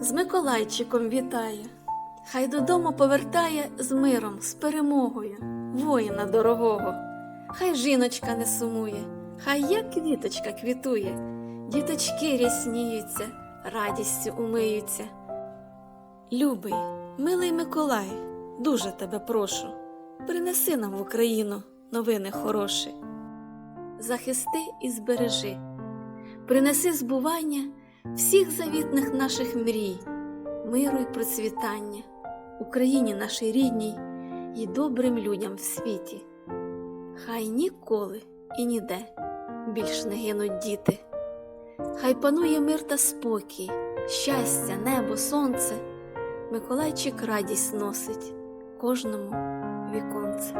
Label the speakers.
Speaker 1: з Миколайчиком вітає, хай додому повертає з миром, з перемогою, воїна дорогого, хай жіночка не сумує, хай як квіточка квітує, діточки рясніються, радістю умиються. Любий, милий Миколай, дуже тебе прошу, принеси нам в Україну новини хороші. Захисти і збережи, принеси збування всіх завітних наших мрій, миру й процвітання, Україні нашій рідній і добрим людям в світі. Хай ніколи і ніде більш не гинуть діти. Хай панує мир та спокій, щастя, небо, сонце. Миколайчик радість носить кожному віконце.